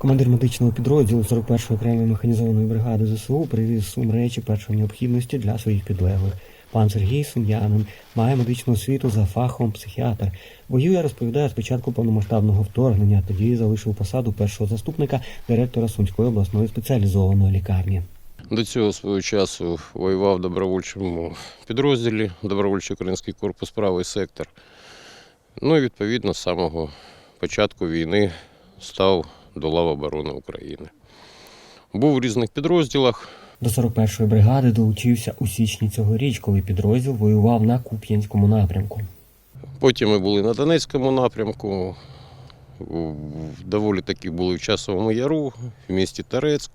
Командир медичного підрозділу 41-ї окремої механізованої бригади ЗСУ привіз сум речі першої необхідності для своїх підлеглих. Пан Сергій Сум'янин має медичну освіту за фахом психіатр. Воює, розповідає, з початку повномасштабного вторгнення. Тоді залишив посаду першого заступника директора Сумської обласної спеціалізованої лікарні. До цього свого часу воював в добровольчому підрозділі, добровольчий український корпус правий сектор. Ну і відповідно з самого початку війни став до лав оборони України. Був у різних підрозділах. До 41-ї бригади долучився у січні цьогоріч, коли підрозділ воював на Куп'янському напрямку. Потім ми були на Донецькому напрямку, в- доволі таки були в Часовому Яру, в місті Торецьк.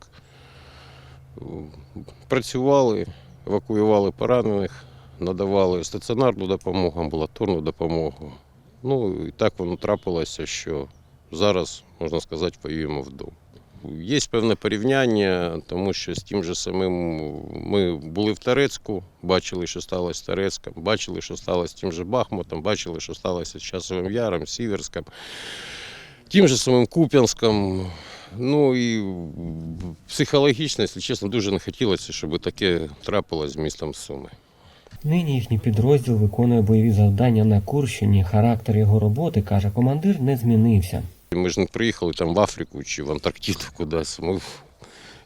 Працювали, евакуювали поранених, надавали стаціонарну допомогу, амбулаторну допомогу. Ну і так воно трапилося, що зараз, можна сказати, воюємо вдома. Є певне порівняння, тому що з тим же самим ми були в Торецьку, бачили, що сталося з Торецьком, бачили, що сталося з тим же Бахмутом, бачили, що сталося з Часовим Яром, Сіверськом, тим же самим Куп'янськом. Ну і психологічно, якщо чесно, дуже не хотілося, щоб таке трапилось з містом Суми. Нині їхній підрозділ виконує бойові завдання на Курщині. Характер його роботи, каже командир, не змінився. Ми ж не приїхали там в Африку чи в Антарктиду кудись. Ми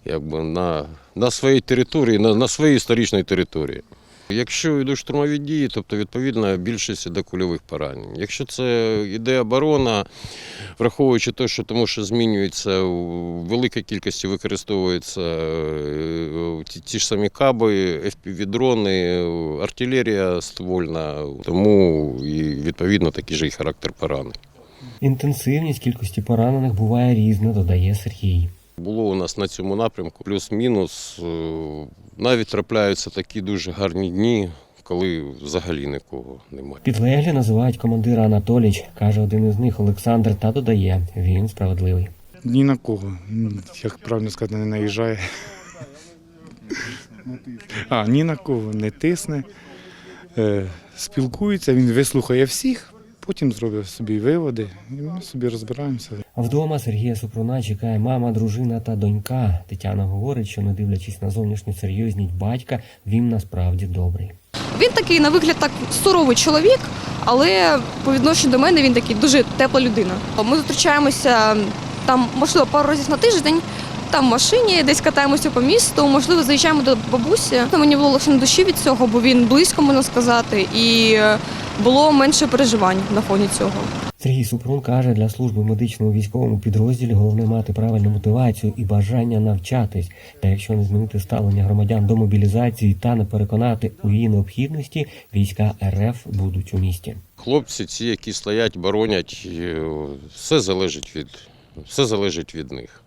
якби на, на своїй території, на, на своїй історичній території. Якщо йдуть штурмові дії, тобто відповідно більшість іде кульових поранень. Якщо це йде оборона, враховуючи те, що тому що змінюється у великій кількості використовуються е, ті, ті ж самі каби, FPV-дрони, артилерія ствольна, тому і відповідно такий же і характер поранень. Інтенсивність кількості поранених буває різна, додає Сергій. Було у нас на цьому напрямку плюс-мінус. Е, Навіть трапляються такі дуже гарні дні, коли взагалі нікого немає. Підлеглі називають командира Анатоліч, каже один із них Олександр, та додає, він справедливий. Ні на кого, як правильно сказати, не наїжджає. А, ні на кого не тисне. Е, Спілкується, він вислухає всіх, потім зробить собі виводи, і ми собі розбираємося. Вдома Сергія Супруна чекає мама, дружина та донька. Тетяна говорить, що не дивлячись на зовнішню серйозність батька, він насправді добрий. Він такий на вигляд так суровий чоловік, але по відношенню до мене він такий дуже тепла людина. Ми зустрічаємося там, можливо, пару разів на тиждень. Там в машині десь катаємося по місту, можливо, заїжджаємо до бабусі. Мені було лише на душі від цього, бо він близько, можна сказати, і було менше переживань на фоні цього. Сергій Супрун каже, для служби медичному військовому підрозділі головне мати правильну мотивацію і бажання навчатись. Та якщо не змінити ставлення громадян до мобілізації та не переконати у її необхідності, війська РФ будуть у місті. Хлопці, ці, які стоять, боронять, е, все залежить від, все залежить від них.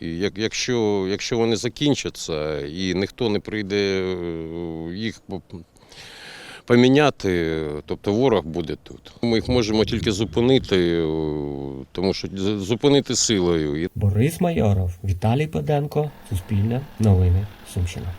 Як, якщо, якщо вони закінчаться і ніхто не прийде е, їх поміняти, тобто ворог буде тут. Ми їх можемо тільки зупинити, е, тому що зупинити силою. Борис Майоров, Віталій Педенко, Суспільне, Новини, Сумщина.